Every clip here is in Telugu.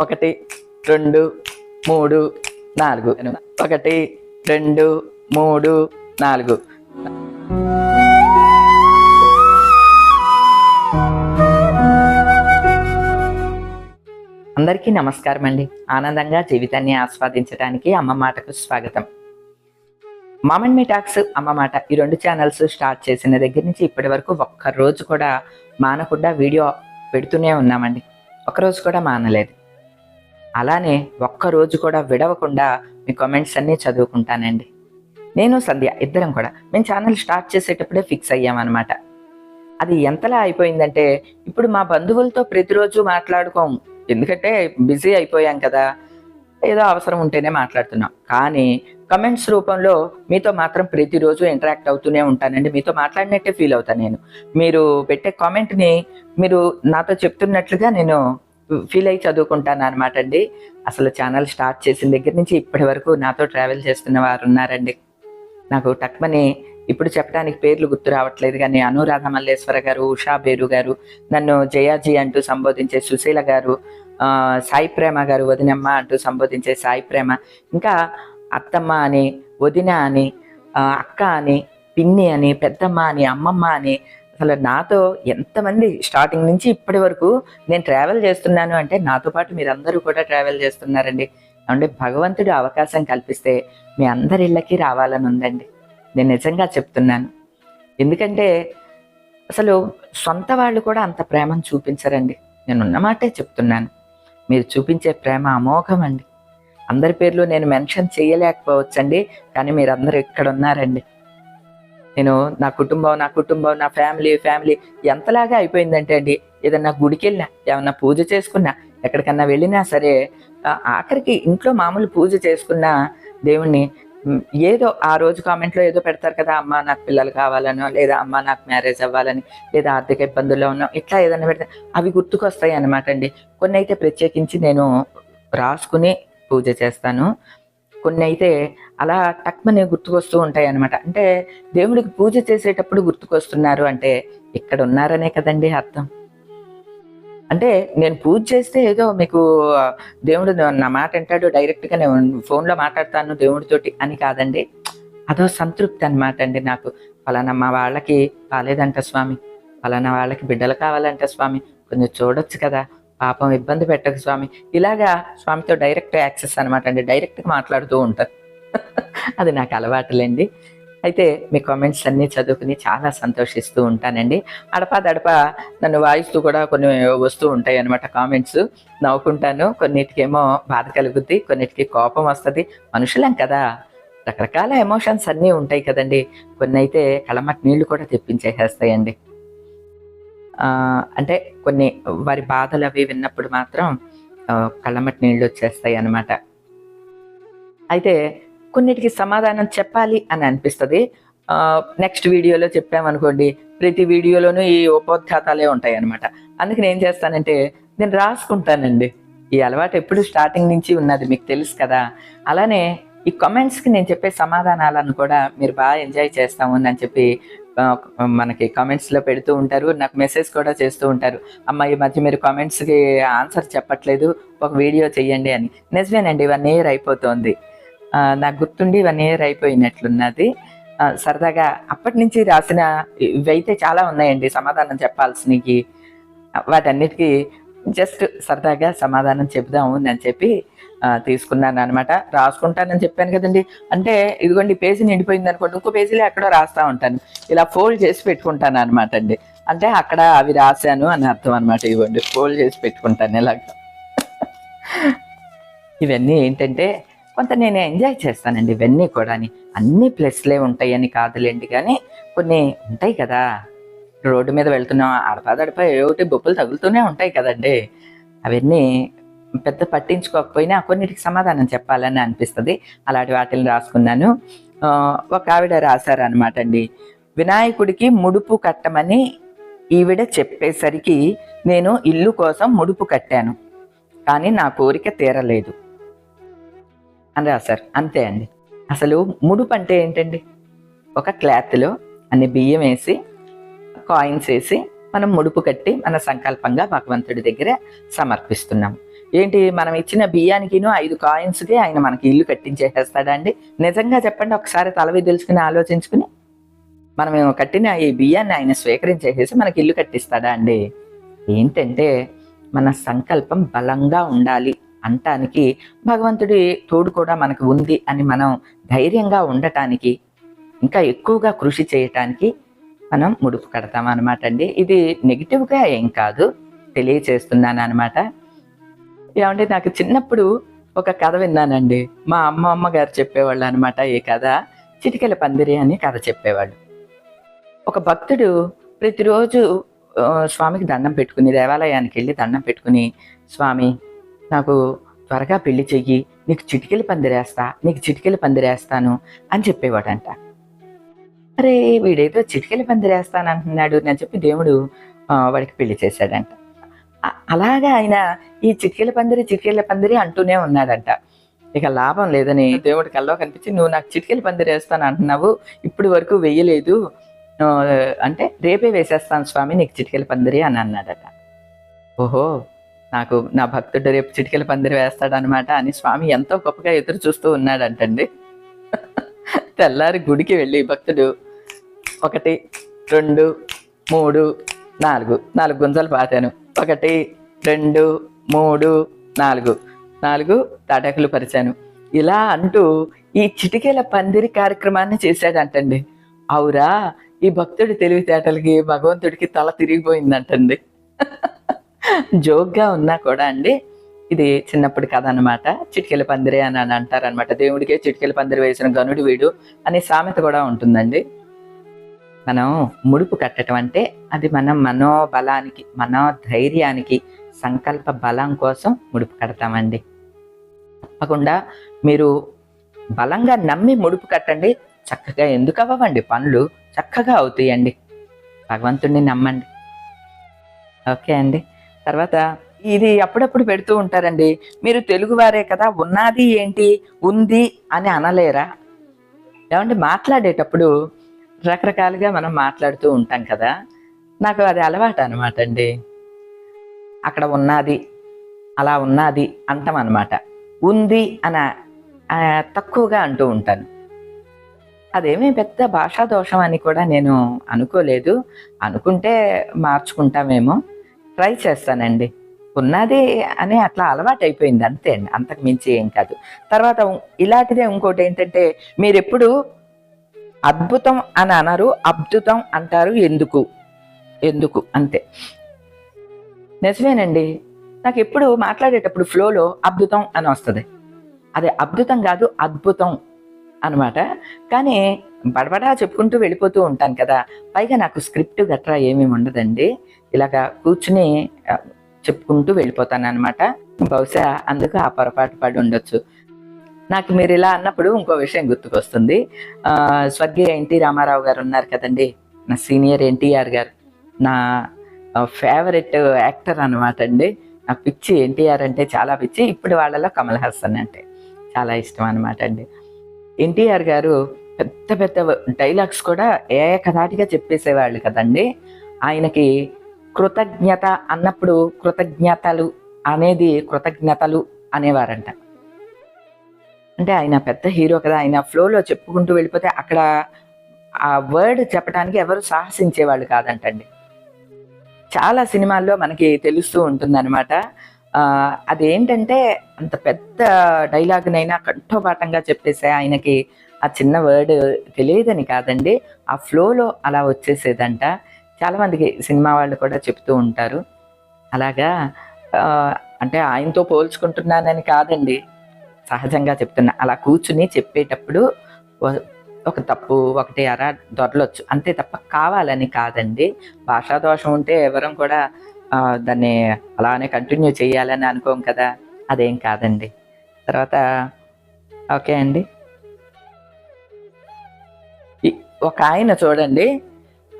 ఒకటి రెండు మూడు నాలుగు. ఒకటి రెండు మూడు నాలుగు. అందరికీ నమస్కారం అండి. ఆనందంగా జీవితాన్ని ఆస్వాదించడానికి అమ్మ మాటకు స్వాగతం. మామన్ మీ టాక్స్ అమ్మ మాట ఈ రెండు ఛానల్స్ స్టార్ట్ చేసిన దగ్గర నుంచి ఇప్పటి వరకు ఒక్క రోజు కూడా మానకుండా వీడియో పెడుతూనే ఉన్నామండి. ఒకరోజు కూడా మానలేదు. అలానే ఒక్క రోజు కూడా విడవకుండా మీ కామెంట్స్ అన్నీ చదువుకుంటానండి. నేను సంధ్య ఇద్దరం కూడా మేము ఛానల్ స్టార్ట్ చేసేటప్పుడే ఫిక్స్ అయ్యామన్నమాట. అది ఎంతలా అయిపోయిందంటే ఇప్పుడు మా బంధువులతో ప్రతిరోజు మాట్లాడుకోం. ఎందుకంటే బిజీ అయిపోయాం కదా. ఏదో అవసరం ఉంటేనే మాట్లాడుతున్నాం. కానీ కమెంట్స్ రూపంలో మీతో మాత్రం ప్రతిరోజు ఇంటరాక్ట్ అవుతూనే ఉంటానండి. మీతో మాట్లాడినట్టే ఫీల్ అవుతాను నేను. మీరు పెట్టే కామెంట్ని మీరు నాతో చెప్తున్నట్లుగా నేను ఫీల్ అయ్యి చదువుకుంటాను అనమాట అండి. అసలు ఛానల్ స్టార్ట్ చేసిన దగ్గర నుంచి ఇప్పటి వరకు నాతో ట్రావెల్ చేస్తున్న వారు ఉన్నారండి. నాకు టక్మని ఇప్పుడు చెప్పడానికి పేర్లు గుర్తు రావట్లేదు కానీ అనురాధ మల్లేశ్వర గారు ఉషా బేరు గారు నన్ను జయాజీ అంటూ సంబోధించే సుశీల గారు సాయి ప్రేమ గారు వదినమ్మ అంటూ సంబోధించే సాయి ప్రేమ ఇంకా అత్తమ్మ అని వదిన అని అక్క అని పిన్ని అని పెద్దమ్మ అని అమ్మమ్మ అని అసలు నాతో ఎంతమంది స్టార్టింగ్ నుంచి ఇప్పటి వరకు నేను ట్రావెల్ చేస్తున్నాను అంటే నాతో పాటు మీరందరూ కూడా ట్రావెల్ చేస్తున్నారండి. అంటే భగవంతుడు అవకాశం కల్పిస్తే మీ అందరి ఇళ్ళకి రావాలని ఉందండి. నేను నిజంగా చెప్తున్నాను. ఎందుకంటే అసలు సొంత వాళ్ళు కూడా అంత ప్రేమను చూపించరండి. నేను ఉన్నమాటే చెప్తున్నాను. మీరు చూపించే ప్రేమ అమోఘం అండి. అందరి పేర్లు నేను మెన్షన్ చేయలేకపోవచ్చండి. కానీ మీరందరూ ఇక్కడ ఉన్నారండి నేను నా కుటుంబం నా కుటుంబం నా ఫ్యామిలీ ఫ్యామిలీ ఎంతలాగా అయిపోయిందంటే అండి ఏదన్నా గుడికి వెళ్ళినా ఏమన్నా పూజ చేసుకున్నా ఎక్కడికన్నా వెళ్ళినా సరే ఆఖరికి ఇంట్లో మామూలు పూజ చేసుకున్న దేవుణ్ణి ఏదో ఆ రోజు కామెంట్లో ఏదో పెడతారు కదా అమ్మ నాకు పిల్లలు కావాలనో లేదా అమ్మ నాకు మ్యారేజ్ అవ్వాలని లేదా ఆర్థిక ఇబ్బందుల్లో ఉన్నో ఇట్లా ఏదైనా పెడితే అవి గుర్తుకొస్తాయి అన్నమాట అండి. కొన్ని అయితే ప్రత్యేకించి నేను రాసుకుని పూజ చేస్తాను. కొన్ని అయితే అలా టక్మని గుర్తుకొస్తూ ఉంటాయి అన్నమాట అంటే దేవుడికి పూజ చేసేటప్పుడు గుర్తుకొస్తున్నారు అంటే ఇక్కడ ఉన్నారనే కదండి అర్థం. అంటే నేను పూజ చేస్తే ఏదో మీకు దేవుడు నా మాట అంటాడు డైరెక్ట్గా నేను ఫోన్లో మాట్లాడతాను దేవుడితోటి అని కాదండి. అదో సంతృప్తి అనమాట అండి నాకు. ఫలానా మా వాళ్ళకి కాలేదంట స్వామి. ఫలానా వాళ్ళకి బిడ్డలు కావాలంట స్వామి. కొంచెం చూడొచ్చు కదా. పాపం ఇబ్బంది పెట్టకు స్వామి. ఇలాగా స్వామితో డైరెక్ట్ యాక్సెస్ అనమాట అండి. డైరెక్ట్గా మాట్లాడుతూ ఉంటారు. అది నాకు అలవాటులేండి. అయితే మీ కామెంట్స్ అన్నీ చదువుకుని చాలా సంతోషిస్తూ ఉంటానండి. అడపా దడప నన్ను వాయిస్తూ కూడా కొన్ని వస్తూ ఉంటాయి అనమాట కామెంట్స్ నవ్వుకుంటాను కొన్నిటికేమో బాధ కలుగుద్ది కొన్నిటికి కోపం వస్తుంది. మనుషులం కదా. రకరకాల ఎమోషన్స్ అన్నీ ఉంటాయి కదండి. కొన్ని అయితే కళ్ళమట్ నీళ్ళు కూడా తెప్పించేసేస్తాయండి. అంటే కొన్ని వారి బాధలు అవి విన్నప్పుడు మాత్రం కళ్ళమట్ నీళ్ళు వచ్చేస్తాయి అన్నమాట. అయితే కొన్నిటికి సమాధానం చెప్పాలి అని అనిపిస్తుంది. నెక్స్ట్ వీడియోలో చెప్పామనుకోండి ప్రతి వీడియోలోనూ ఈ ఉపోద్ఘాతాలే ఉంటాయి అనమాట అందుకు ఏం చేస్తానంటే నేను రాసుకుంటానండి. ఈ అలవాటు ఎప్పుడు స్టార్టింగ్ నుంచి ఉన్నది మీకు తెలుసు కదా. అలానే ఈ కామెంట్స్కి నేను చెప్పే సమాధానాలను కూడా మీరు బాగా ఎంజాయ్ చేస్తాము అని చెప్పి మనకి కామెంట్స్లో పెడుతూ ఉంటారు. నాకు మెసేజ్ కూడా చేస్తూ ఉంటారు. అమ్మ ఈ మధ్య మీరు కామెంట్స్కి ఆన్సర్ చెప్పట్లేదు. ఒక వీడియో చెయ్యండి అని. నిజమేనండి వన్ ఇయర్ అయిపోతుంది. నాకు గుర్తుండి వన్ ఇయర్ అయిపోయినట్లున్నది. సరదాగా అప్పటి నుంచి రాసిన ఇవైతే చాలా ఉన్నాయండి సమాధానం చెప్పాల్సినవి. వాటన్నిటికీ జస్ట్ సరదాగా సమాధానం చెబుదాము అని చెప్పి తీసుకున్నాను అనమాట రాసుకుంటానని చెప్పాను కదండి. అంటే ఇదిగోండి పేజీ నిండిపోయింది అనుకోండి ఇంకో పేజీలో ఎక్కడో రాస్తా ఉంటాను. ఇలా ఫోల్డ్ చేసి పెట్టుకుంటాను అనమాట అండి. అంటే అక్కడ అవి రాశాను అని అర్థం అనమాట ఇవ్వండి ఫోల్డ్ చేసి పెట్టుకుంటాను ఇలాగ. ఇవన్నీ ఏంటంటే కొంత నేను ఎంజాయ్ చేస్తానండి. ఇవన్నీ కూడా అన్ని ప్లస్లే ఉంటాయని కాదులేండి కానీ కొన్ని ఉంటాయి కదా. రోడ్డు మీద వెళ్తున్నాం అడపదడప ఏమిటి బొప్పులు తగులుతూనే ఉంటాయి కదండి. అవన్నీ పెద్ద పట్టించుకోకపోయినా కొన్నిటికి సమాధానం చెప్పాలని అనిపిస్తుంది. అలాంటి వాటిని రాసుకున్నాను. ఒక ఆవిడ రాశారనమాట అండి. వినాయకుడికి ముడుపు కట్టమని ఈవిడ చెప్పేసరికి నేను ఇల్లు కోసం ముడుపు కట్టాను. కానీ నా కోరిక తీరలేదు. అని రాశారు. అంతే అండి. అసలు ముడుపు అంటే ఏంటండి? ఒక క్లాత్లో అన్ని బియ్యం వేసి కాయిన్స్ వేసి మనం ముడుపు కట్టి మన సంకల్పంగా భగవంతుడి దగ్గర సమర్పిస్తున్నాం. ఏంటి? మనం ఇచ్చిన బియ్యానికిను ఐదు కాయిన్స్కి ఆయన మనకి ఇల్లు కట్టించేసేస్తాడా అండి? నిజంగా చెప్పండి ఒకసారి తలవి తెలుసుకుని ఆలోచించుకుని. మనం కట్టిన ఈ బియ్యాన్ని ఆయన స్వీకరించేసేసి మనకి ఇల్లు కట్టిస్తాడా అండి? ఏంటంటే మన సంకల్పం బలంగా ఉండాలి. అంటానికి భగవంతుడి తోడు కూడా మనకు ఉంది అని మనం ధైర్యంగా ఉండటానికి ఇంకా ఎక్కువగా కృషి చేయటానికి మనం ముడుపు కడతాం అనమాట అండి. ఇది నెగిటివ్గా ఏం కాదు తెలియచేస్తున్నాను అనమాట ఏమంటే నాకు చిన్నప్పుడు ఒక కథ విన్నానండి. మా అమ్మ అమ్మగారు చెప్పేవాళ్ళు అనమాట ఈ కథ. చిటికెల పందిరి అని కథ చెప్పేవాళ్ళు. ఒక భక్తుడు ప్రతిరోజు స్వామికి దండం పెట్టుకుని దేవాలయానికి వెళ్ళి దండం పెట్టుకుని స్వామి నాకు త్వరగా పెళ్ళి చెయ్యి నీకు చిటికెలు పందిరేస్తా నీకు చిటికెలు పందిరేస్తాను అని చెప్పేవాడంట. అరే వీడేదో చిటికెలు పందిరేస్తాను అంటున్నాడు అని చెప్పి దేవుడు వాడికి పెళ్ళి చేశాడంట. అలాగా ఆయన ఈ చిటికెల పందిరి చిటికెల పందిరి అంటూనే ఉన్నాడంట. ఇక లాభం లేదని దేవుడి కల్లో కనిపించి నువ్వు నాకు చిటికెల పందిరి వేస్తాను అంటున్నావు ఇప్పుడు వరకు వెయ్యలేదు. అంటే రేపే వేసేస్తాను స్వామి నీకు చిటికెల పందిరి అని అన్నాడట. ఓహో! నాకు నా భక్తుడు రేపు చిటికెల పందిరి వేస్తాడనమాట అని స్వామి ఎంతో గొప్పగా ఎదురు చూస్తూ ఉన్నాడంటండి. తెల్లారి గుడికి వెళ్ళి భక్తుడు ఒకటి రెండు మూడు నాలుగు నాలుగు గుంజలు పాతాను. ఒకటి రెండు మూడు నాలుగు నాలుగు తాటాకులు పరిచాను. ఇలా అంటూ ఈ చిటికెల పందిరి కార్యక్రమాన్ని చేశాడంటండి. అవురా ఈ భక్తుడి తెలివితేటలకి భగవంతుడికి తల తిరిగిపోయిందంటండి. జోక్గా ఉన్నా కూడా అండి ఇది చిన్నప్పటి కథ అనమాట చిటికెల పందిరి అని అని అంటారనమాట దేవుడికే చిటికెల పందిరి వేసిన గనుడు వీడు అనే సామెత కూడా ఉంటుందండి. మనం ముడుపు కట్టడం అంటే అది మన మనోబలానికి మనోధైర్యానికి సంకల్ప బలం కోసం ముడుపు కడతామండి. తప్పకుండా మీరు బలంగా నమ్మి ముడుపు కట్టండి. చక్కగా ఎందుకు అవ్వండి పనులు చక్కగా అవుతాయండి. భగవంతుడిని నమ్మండి. ఓకే అండి. తర్వాత ఇది అప్పుడప్పుడు పెడుతూ ఉంటారండి. మీరు తెలుగువారే కదా ఉన్నది ఏంటి? ఉంది అని అనలేరా? ఏమంటే మాట్లాడేటప్పుడు రకరకాలుగా మనం మాట్లాడుతూ ఉంటాం కదా. నాకు అది అలవాటు అనమాట అండి. అక్కడ ఉన్నది అలా ఉన్నది అంటాం అనమాట ఉంది అని తక్కువగా అంటూ ఉంటాను. అదేమీ పెద్ద భాషా దోషం అని కూడా నేను అనుకోలేదు. అనుకుంటే మార్చుకుంటామేమో. ట్రై చేస్తానండి. ఉన్నది అని అట్లా అలవాటు అయిపోయింది అంతే అండి. అంతకు మించి ఏం కాదు. తర్వాత ఇలాంటిదే ఇంకోటి ఏంటంటే మీరు ఎప్పుడు అద్భుతం అని అనరు అద్భుతం అంటారు ఎందుకు? ఎందుకు? అంతే. నిజమేనండి. నాకు ఎప్పుడు మాట్లాడేటప్పుడు ఫ్లోలో అద్భుతం అని వస్తుంది. అదే అద్భుతం కాదు అద్భుతం అనమాట కానీ బడబడా చెప్పుకుంటూ వెళ్ళిపోతూ ఉంటాను కదా. పైగా నాకు స్క్రిప్ట్ గట్రా ఏమీ ఉండదండి. ఇలాగా కూర్చుని చెప్పుకుంటూ వెళ్ళిపోతాను అనమాట బహుశా అందుకు ఆ పొరపాటు పడి ఉండొచ్చు. నాకు మీరు ఇలా అన్నప్పుడు ఇంకో విషయం గుర్తుకొస్తుంది. స్వర్గీయ ఎన్టీ రామారావు గారు ఉన్నారు కదండి నా సీనియర్ ఎన్టీఆర్ గారు. నా ఫేవరెట్ యాక్టర్ అనమాట అండి. నా పిచ్చి ఎన్టీఆర్ అంటే చాలా పిచ్చి ఇప్పుడు వాళ్ళలో కమల్ హాసన్ అంటే చాలా ఇష్టం అనమాట అండి. ఎన్టీఆర్ గారు పెద్ద పెద్ద డైలాగ్స్ కూడా ఏకధాటిగా చెప్పేసేవాళ్ళు కదండి. ఆయనకి కృతజ్ఞత అన్నప్పుడు కృతజ్ఞతలు అనేది కృతజ్ఞతలు అనేవారంట. అంటే ఆయన పెద్ద హీరో కదా ఆయన ఫ్లోలో చెప్పుకుంటూ వెళ్ళిపోతే అక్కడ ఆ వర్డ్ చెప్పడానికి ఎవరు సాహసించేవాళ్ళు కాదంటండి. చాలా సినిమాల్లో మనకి తెలుస్తూ ఉంటుందన్నమాట. అదేంటంటే అంత పెద్ద డైలాగ్నైనా కంఠోపాఠంగా చెప్పేసే ఆయనకి ఆ చిన్న వర్డ్ తెలియదని కాదండి. ఆ ఫ్లోలో అలా వచ్చేసేదంట. చాలామందికి సినిమా వాళ్ళు కూడా చెప్తూ ఉంటారు. అలాగా అంటే ఆయనతో పోల్చుకుంటున్నానని కాదండి. సహజంగా చెప్తున్నా. అలా కూర్చుని చెప్పేటప్పుడు ఒక తప్పు ఒకటి అర దొరలొచ్చు. అంతే తప్ప కావాలని కాదండి. భాషా దోషం ఉంటే ఎవరం కూడా దాన్ని అలానే కంటిన్యూ చేయాలని అనుకోం కదా. అదేం కాదండి. తర్వాత ఓకే అండి. ఒక ఆయన చూడండి.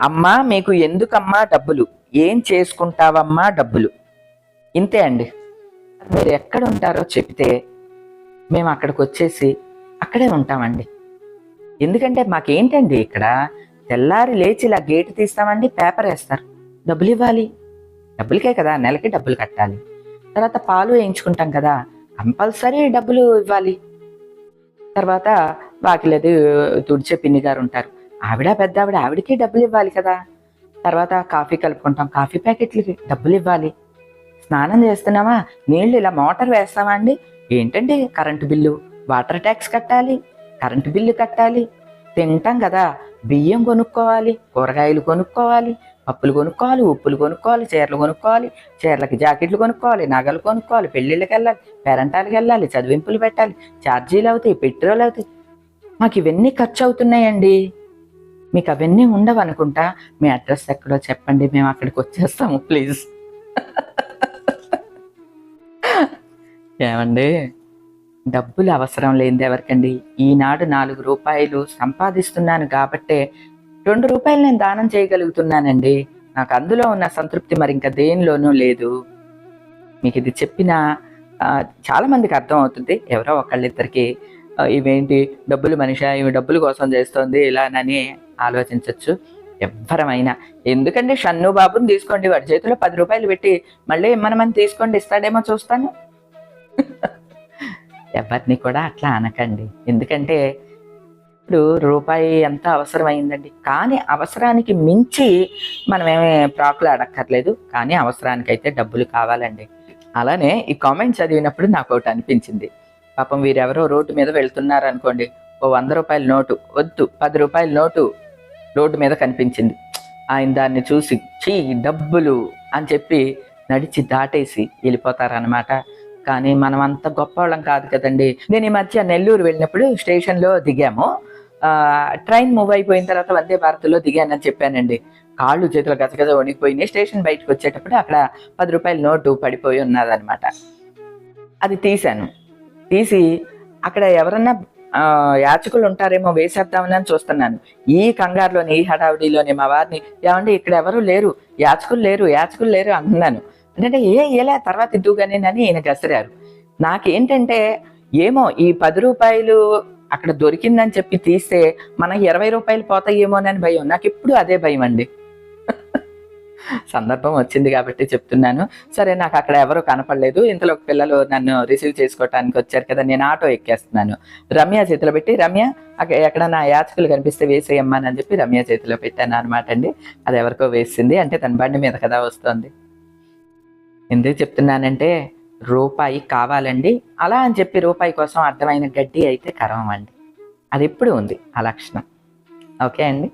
అమ్మా మీకు ఎందుకమ్మా డబ్బులు? ఏం చేసుకుంటావమ్మా డబ్బులు? ఇంతే అండి. మీరు ఎక్కడ ఉంటారో చెప్తే మేము అక్కడికి వచ్చేసి అక్కడే ఉంటామండి. ఎందుకంటే మాకేంటండి ఇక్కడ? తెల్లారి లేచి ఇలా గేటు తీస్తామండి పేపర్ వేస్తారు. డబ్బులు ఇవ్వాలి. డబ్బులకే కదా నెలకి డబ్బులు కట్టాలి. తర్వాత పాలు వేయించుకుంటాం కదా కంపల్సరీ డబ్బులు ఇవ్వాలి. తర్వాత వాకిలది తుడిచే పిన్ని గారు ఉంటారు. ఆవిడ పెద్ద ఆవిడ ఆవిడకి డబ్బులు ఇవ్వాలి కదా. తర్వాత కాఫీ కలుపుకుంటాం. కాఫీ ప్యాకెట్లకి డబ్బులు ఇవ్వాలి. స్నానం చేస్తున్నామా నీళ్ళు ఇలా మోటార్ వేస్తామా అండి? ఏంటండి కరెంటు బిల్లు? వాటర్ ట్యాక్స్ కట్టాలి. కరెంటు బిల్లు కట్టాలి. తింటాం కదా. బియ్యం కొనుక్కోవాలి. కూరగాయలు కొనుక్కోవాలి. పప్పులు కొనుక్కోవాలి ఉప్పులు కొనుక్కోవాలి చీరలు కొనుక్కోవాలి చీరలకి జాకెట్లు కొనుక్కోవాలి నగలు కొనుక్కోవాలి పెళ్ళిళ్ళకి వెళ్ళాలి పేరంటాలకు వెళ్ళాలి చదివింపులు పెట్టాలి ఛార్జీలు అవుతాయి పెట్రోల్ అవుతాయి. మాకు ఇవన్నీ ఖర్చు అవుతున్నాయండి. మీకు అవన్నీ ఉండవు అనుకుంటా మీ అడ్రస్ ఎక్కడో చెప్పండి మేము అక్కడికి వచ్చేస్తాము ప్లీజ్. ఏమండి? డబ్బులు అవసరం లేనిది ఎవరికండి? ఈనాడు నాలుగు రూపాయలు సంపాదిస్తున్నాను కాబట్టే రెండు రూపాయలు నేను దానం చేయగలుగుతున్నానండి. నాకు అందులో ఉన్న సంతృప్తి మరి ఇంకా దేనిలోనూ లేదు. మీకు ఇది చెప్పిన చాలా మందికి అర్థం అవుతుంది. ఎవరో ఒకళ్ళిద్దరికి ఇవేంటి? డబ్బులు మనిషి? ఇవి డబ్బుల కోసం చేస్తుంది. ఇలానని ఆలోచించవచ్చు ఎవ్వరమైనా. ఎందుకంటే షన్ను బాబుని తీసుకోండి. వాడి చేతిలో పది రూపాయలు పెట్టి మళ్ళీ ఇమ్మనమని తీసుకోండి. ఇస్తాడేమో చూస్తాను. ఎవరిని కూడా అట్లా అనకండి. ఎందుకంటే ఇప్పుడు రూపాయి ఎంత అవసరమైందండి. కానీ అవసరానికి మించి మనమేమి ప్రాకులు అడక్కర్లేదు కానీ అవసరానికైతే డబ్బులు కావాలండి. అలానే ఈ కామెంట్ చదివినప్పుడు నాకు ఒకటి అనిపించింది. పాపం వీరెవరో రోడ్డు మీద వెళ్తున్నారు అనుకోండి ఓ వంద రూపాయల నోటు వద్దు పది రూపాయల నోటు రోడ్డు మీద కనిపించింది. ఆయన దాన్ని చూసి చీ డబ్బులు అని చెప్పి నడిచి దాటేసి వెళ్ళిపోతారనమాట కానీ మనం అంత గొప్పవాళ్ళం కాదు కదండి. నేను ఈ మధ్య నెల్లూరు వెళ్ళినప్పుడు స్టేషన్లో దిగాము. ట్రైన్ మూవ్ అయిపోయిన తర్వాత వందే భారత్లో దిగానని చెప్పానండి. కాళ్ళు చేతులు గజగజ వణికిపోయినాయి. స్టేషన్ బయటకు వచ్చేటప్పుడు అక్కడ పది రూపాయల నోటు పడిపోయి ఉన్నదనమాట అది తీశాను. తీసి అక్కడ ఎవరన్నా యాచకులు ఉంటారేమో వేసేద్దామని అని చూస్తున్నాను. ఈ కంగారులోని ఈ హడావిడిలోని మా వారిని ఏమంటే ఇక్కడ ఎవరు లేరు యాచకులు లేరు యాచకులు లేరు అంటున్నాను. అంటే ఏ ఏలే తర్వాత ఇద్దుగానే అని ఈయన గసిరారు. నాకేంటంటే ఏమో ఈ పది రూపాయలు అక్కడ దొరికిందని చెప్పి తీస్తే మన ఇరవై రూపాయలు పోతాయేమోనని భయం. నాకు ఎప్పుడు అదే భయం అండి సందర్భం వచ్చింది కాబట్టి చెప్తున్నాను. సరే నాకు అక్కడ ఎవరు కనపడలేదు. ఇంతలో పిల్లలు నన్ను రిసీవ్ చేసుకోవటానికి వచ్చారు కదా నేను ఆటో ఎక్కేస్తున్నాను. రమ్య చేతిలో పెట్టి రమ్య ఎక్కడ నా యాచకులు కనిపిస్తే వేసేయమ్మానని చెప్పి రమ్య చేతిలో పెట్టాను అనమాట అండి. అది ఎవరికో వేసింది. అంటే తన బండి మీద కదా వస్తుంది. ఎందుకు చెప్తున్నానంటే రూపాయి కావాలండి. అలా అని చెప్పి రూపాయి కోసం అర్థమైన గడ్డి అయితే కరవమండి. అది ఎప్పుడు ఉంది ఆ లక్షణం. ఓకే అండి?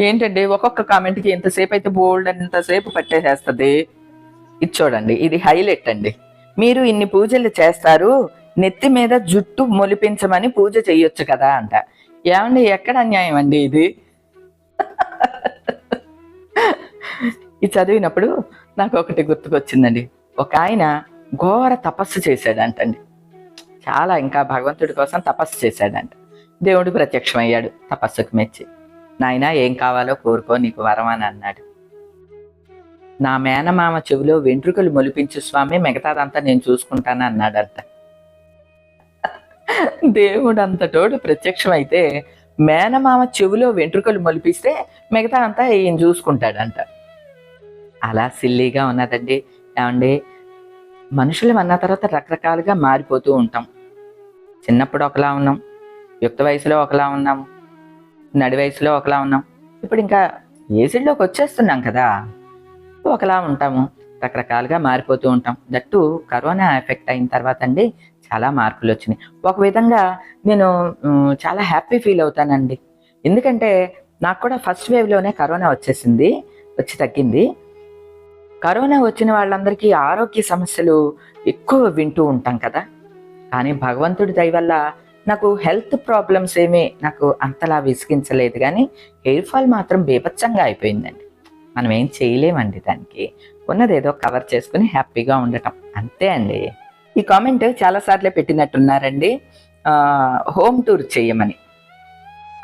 ఏంటండి? ఒక్కొక్క కామెంట్కి ఎంతసేపు అయితే బోల్డ్ అంతసేపు పట్టేసేస్తుంది. ఇది చూడండి ఇది హైలైట్ అండి. మీరు ఇన్ని పూజలు చేస్తారు నెత్తి మీద జుట్టు మొలిపించమని పూజ చేయొచ్చు కదా అంట. ఏమండి ఎక్కడ అన్యాయం అండి ఇది? ఇది చదివినప్పుడు నాకు ఒకటి గుర్తుకొచ్చిందండి. ఒక ఆయన ఘోర తపస్సు చేశాడంటండి. చాలా ఇంకా భగవంతుడి కోసం తపస్సు చేశాడంట. దేవుడు ప్రత్యక్షమయ్యాడు తపస్సుకు మెచ్చి. నాయన ఏం కావాలో కోరుకో నీకు వరం అని అన్నాడు. నా మేనమామ చెవిలో వెంట్రుకలు మొలిపించు స్వామి మిగతాదంతా నేను చూసుకుంటాను అన్నాడంట. దేవుడు అంతటోడు ప్రత్యక్షమైతే మేనమామ చెవిలో వెంట్రుకలు మొలిపిస్తే మిగతా అంతా ఈయన చూసుకుంటాడంట. అలా సిల్లీగా ఉన్నదండి. ఏమండి? మనుషులు అన్న తర్వాత రకరకాలుగా మారిపోతూ ఉంటాం. చిన్నప్పుడు ఒకలా ఉన్నాం. యుక్త వయసులో ఒకలా ఉన్నాం. నడి వయసులో ఒకలా ఉన్నాం. ఇప్పుడు ఇంకా ఏసిడ్లోకి వచ్చేస్తున్నాం కదా? ఒకలా ఉంటాము. రకరకాలుగా మారిపోతూ ఉంటాం. దట్టు కరోనా ఎఫెక్ట్ అయిన తర్వాత అండి చాలా మార్పులు వచ్చినాయి. ఒక విధంగా నేను చాలా హ్యాపీ ఫీల్ అవుతానండి. ఎందుకంటే నాకు కూడా ఫస్ట్ వేవ్లోనే కరోనా వచ్చేసింది వచ్చి తగ్గింది. కరోనా వచ్చిన వాళ్ళందరికీ ఆరోగ్య సమస్యలు ఎక్కువ వింటూ ఉంటాం కదా. కానీ భగవంతుడి దయ వల్ల నాకు హెల్త్ ప్రాబ్లమ్స్ ఏమీ నాకు అంతలా విసిగించలేదు కానీ హెయిర్ ఫాల్ మాత్రం బీభత్సంగా అయిపోయిందండి. మనం ఏం చేయలేమండి దానికి. ఉన్నది ఏదో కవర్ చేసుకుని హ్యాపీగా ఉండటం. అంతే అండి. ఈ కామెంట్ చాలాసార్లే పెట్టినట్టున్నారండి. హోమ్ టూర్ చేయమని.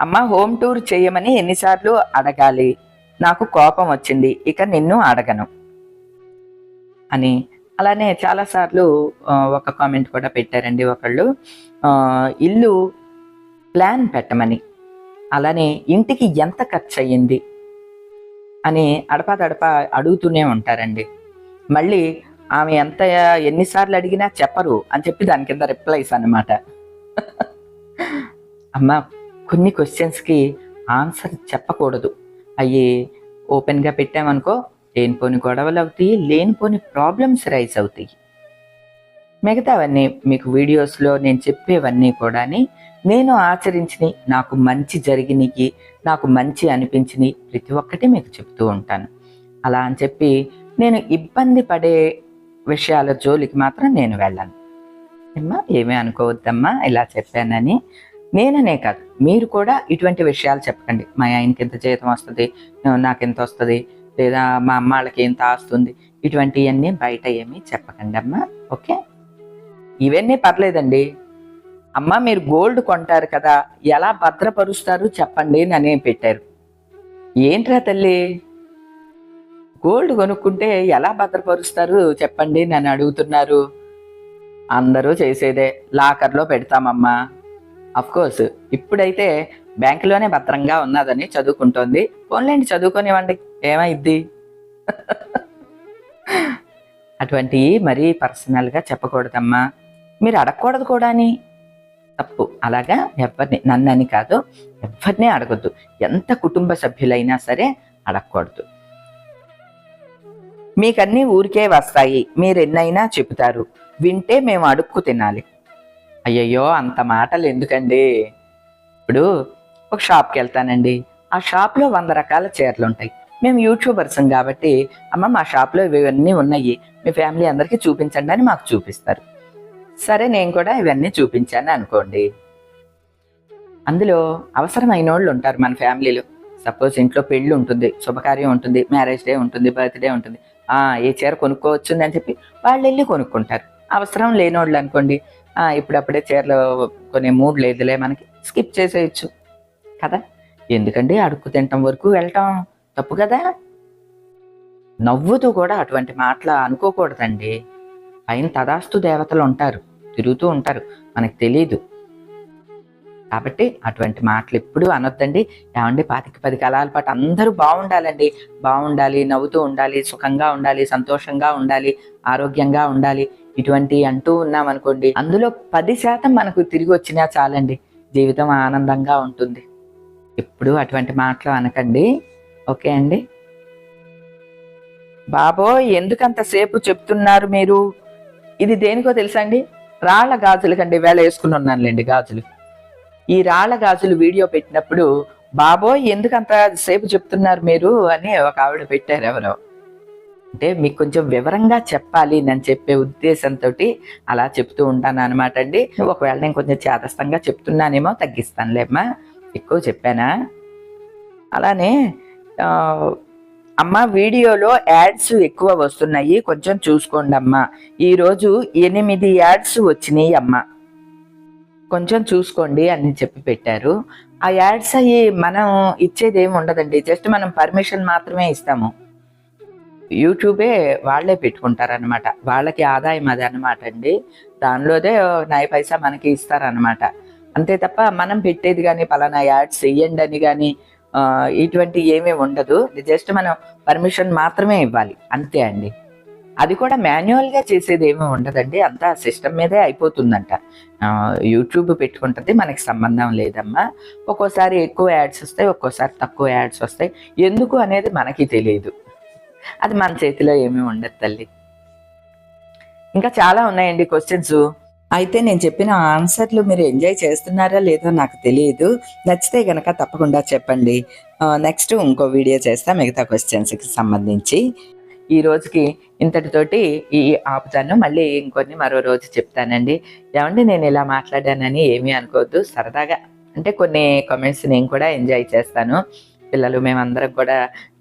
అమ్మ హోమ్ టూర్ చేయమని ఎన్నిసార్లు అడగాలి? నాకు కోపం వచ్చింది ఇక నిన్ను అడగను. అని అలానే చాలాసార్లు ఒక కామెంట్ కూడా పెట్టారండి ఒకళ్ళు. ఇల్లు ప్లాన్ పెట్టమని. అలానే ఇంటికి ఎంత ఖర్చు అయ్యింది అని అడపాదడప అడుగుతూనే ఉంటారండి. మళ్ళీ ఆమె ఎంత ఎన్నిసార్లు అడిగినా చెప్పరు అని చెప్పి దాని కింద రిప్లైస్ అనమాట అమ్మ కొన్ని క్వశ్చన్స్కి ఆన్సర్ చెప్పకూడదు. అవి ఓపెన్గా పెట్టామనుకో లేనిపోని గొడవలు అవుతాయి లేనిపోని ప్రాబ్లమ్స్ రైజ్ అవుతాయి. మిగతావన్నీ మీకు వీడియోస్లో నేను చెప్పేవన్నీ కూడా నేను ఆచరించినవి నాకు మంచి జరిగినవి నాకు మంచి అనిపించినవి ప్రతి ఒక్కటి మీకు చెప్తూ ఉంటాను. అలా అని చెప్పి నేను ఇబ్బంది పడే విషయాల జోలికి మాత్రం నేను వెళ్ళను. అమ్మా ఏమీ అనుకోవద్దమ్మా ఇలా చెప్పానని నేననే కాదు. మీరు కూడా ఇటువంటి విషయాలు చెప్పకండి. మా ఆయనకి ఎంత జీతం వస్తుంది నాకు ఎంత వస్తుంది లేదా మా అమ్మ వాళ్ళకి ఎంత ఆస్తుంది ఇటువంటివన్నీ బయట ఏమీ చెప్పకండి అమ్మా ఓకే? ఇవన్నీ పర్లేదండి. అమ్మ మీరు గోల్డ్ కొంటారు కదా ఎలా భద్రపరుస్తారు చెప్పండి అని పెట్టారు. ఏంట్రా తల్లి? గోల్డ్ కొనుక్కుంటే ఎలా భద్రపరుస్తారు చెప్పండి నన్ను అడుగుతున్నారు. అందరూ చేసేదే లాకర్లో పెడతామమ్మా. కోర్స్ ఇప్పుడైతే బ్యాంకులోనే భద్రంగా ఉన్నదని చదువుకుంటోంది. ఫోన్లేండి చదువుకోనివ్వండి ఏమైద్ది? అటువంటివి మరీ పర్సనల్గా చెప్పకూడదమ్మా. మీరు అడగకూడదు కూడా అని తప్పు. అలాగా? ఎవరిని? నన్నని కాదు. ఎవరిని అడగద్దు. ఎంత కుటుంబ సభ్యులైనా సరే అడగకూడదు. మీకన్నీ ఊరికే వస్తాయి. మీరు ఎన్నైనా చెబుతారు. వింటే మేము అడుక్కు తినాలి. అయ్యయ్యో! అంత మాటలు ఎందుకండి? ఇప్పుడు ఒక షాప్కి వెళ్తానండి. ఆ షాప్లో వంద రకాల చీరలు ఉంటాయి. మేము యూట్యూబర్స్ కాబట్టి అమ్మ మా షాప్లో ఇవన్నీ ఉన్నాయి. మీ ఫ్యామిలీ అందరికీ చూపించండి అని మాకు చూపిస్తారు. సరే నేను కూడా ఇవన్నీ చూపించాను అనుకోండి. అందులో అవసరమైన వాళ్ళు ఉంటారు మన ఫ్యామిలీలో. సపోజ్ ఇంట్లో పెళ్ళి ఉంటుంది శుభకార్యం ఉంటుంది మ్యారేజ్ డే ఉంటుంది బర్త్డే ఉంటుంది. ఆ ఏ చీర కొనుక్కోవచ్చు అని చెప్పి వాళ్ళు వెళ్ళి కొనుక్కుంటారు. అవసరం లేని వాళ్ళు అనుకోండి ఆ ఇప్పుడప్పుడే చీరలు కొనే మూడ్ లేదులే మనకి స్కిప్ చేసేయచ్చు. కదా? ఎందుకండి అడుక్కు తినటం వరకు వెళ్ళటం తప్పు కదా? నవ్వుతూ కూడా అటువంటి మాటలు అనుకోకూడదండి. పైన తదాస్తు దేవతలు ఉంటారు. తిరుగుతూ ఉంటారు. మనకు తెలియదు కాబట్టి అటువంటి మాటలు ఎప్పుడూ అనొద్దండి. ఏమండి? పాతిక పది కాలాల పాటు అందరూ బాగుండాలండి. బాగుండాలి నవ్వుతూ ఉండాలి సుఖంగా ఉండాలి సంతోషంగా ఉండాలి ఆరోగ్యంగా ఉండాలి ఇటువంటి అంటూ ఉన్నాం అనుకోండి అందులో పది శాతం మనకు తిరిగి వచ్చినా చాలండి. జీవితం ఆనందంగా ఉంటుంది. ఎప్పుడు అటువంటి మాటలు అనకండి. ఓకే అండి? బాబోయ్! ఎందుకంతసేపు చెప్తున్నారు మీరు? ఇది దేనికో తెలుసా అండి? రాళ్ళ గాజులు కండి వేళ వేసుకుని ఉన్నానులేండి గాజులు. ఈ రాళ్ళ గాజులు వీడియో పెట్టినప్పుడు బాబోయ్ ఎందుకంత సేపు చెప్తున్నారు మీరు? అని ఒక ఆవిడ పెట్టారు ఎవరో. అంటే మీకు కొంచెం వివరంగా చెప్పాలి అని చెప్పే ఉద్దేశంతో అలా చెప్తూ ఉంటాను అనమాట అండి. ఒకవేళ నేను కొంచెం చేతస్థంగా చెప్తున్నానేమో తగ్గిస్తానులేమ్మా. ఎక్కువ చెప్పానా? అలానే అమ్మ వీడియోలో యాడ్స్ ఎక్కువ వస్తున్నాయి. కొంచెం చూసుకోండి అమ్మ. ఈరోజు ఎనిమిది యాడ్స్ వచ్చినాయి అమ్మ. కొంచెం చూసుకోండి అని చెప్పి పెట్టారు. ఆ యాడ్స్ అవి మనం ఇచ్చేది ఏమి ఉండదండి. జస్ట్ మనం పర్మిషన్ మాత్రమే ఇస్తాము. యూట్యూబే వాళ్ళే పెట్టుకుంటారనమాట వాళ్ళకి ఆదాయం అది అనమాట అండి. దానిలోదే నయ పైసా మనకి ఇస్తారనమాట అంతే తప్ప మనం పెట్టేది కానీ పలానా యాడ్స్ వేయండి అని కానీ ఇటువంటి ఏమీ ఉండదు. జస్ట్ మనం పర్మిషన్ మాత్రమే ఇవ్వాలి. అంతే అండి. అది కూడా మాన్యువల్గా చేసేది ఏమీ ఉండదండి. అంతా సిస్టమ్ మీదే అయిపోతుందంట. యూట్యూబ్ పెట్టుకుంటుంది మనకి సంబంధం లేదమ్మా. ఒక్కోసారి ఎక్కువ యాడ్స్ వస్తాయి ఒక్కోసారి తక్కువ యాడ్స్ వస్తాయి. ఎందుకు అనేది మనకి తెలియదు. అది మన చేతిలో ఏమీ ఉండదు తల్లి. ఇంకా చాలా ఉన్నాయండి క్వశ్చన్స్. అయితే నేను చెప్పిన ఆన్సర్లు మీరు ఎంజాయ్ చేస్తున్నారా లేదో నాకు తెలియదు నచ్చితే గనక తప్పకుండా చెప్పండి. నెక్స్ట్ ఇంకో వీడియో చేస్తా మిగతా క్వశ్చన్స్కి సంబంధించి. ఈ రోజుకి ఇంతటితోటి ఈ ఆపుతాను. మళ్ళీ ఇంకొన్ని మరో రోజు చెప్తానండి. ఏమంటే నేను ఇలా మాట్లాడానని ఏమీ అనుకోవద్దు. సరదాగా అంటే కొన్ని కామెంట్స్ నేను కూడా ఎంజాయ్ చేస్తాను. పిల్లలు మేమందరం కూడా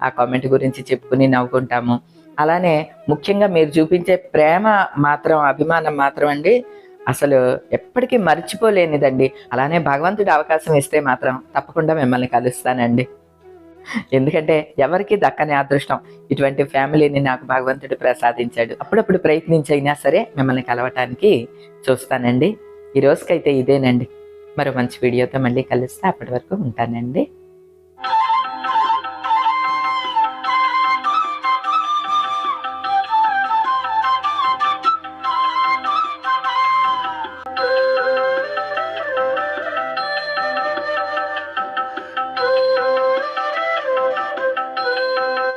ఆ కామెంట్ గురించి చెప్పుకుని నవ్వుకుంటాము. అలానే ముఖ్యంగా మీరు చూపించే ప్రేమ మాత్రం అభిమానం మాత్రం అండి. అసలు ఎప్పటికీ మర్చిపోలేనిదండి. అలానే భగవంతుడు అవకాశం ఇస్తే మాత్రం తప్పకుండా మిమ్మల్ని కలుస్తానండి. ఎందుకంటే ఎవరికి దక్కని అదృష్టం. ఇటువంటి ఫ్యామిలీని నాకు భగవంతుడు ప్రసాదించాడు. అప్పుడప్పుడు ప్రయత్నించైనా సరే మిమ్మల్ని కలవటానికి చూస్తానండి. ఈ రోజుకైతే ఇదేనండి. మరో మంచి వీడియోతో మళ్ళీ కలిస్తే. అప్పటి వరకు ఉంటానండి.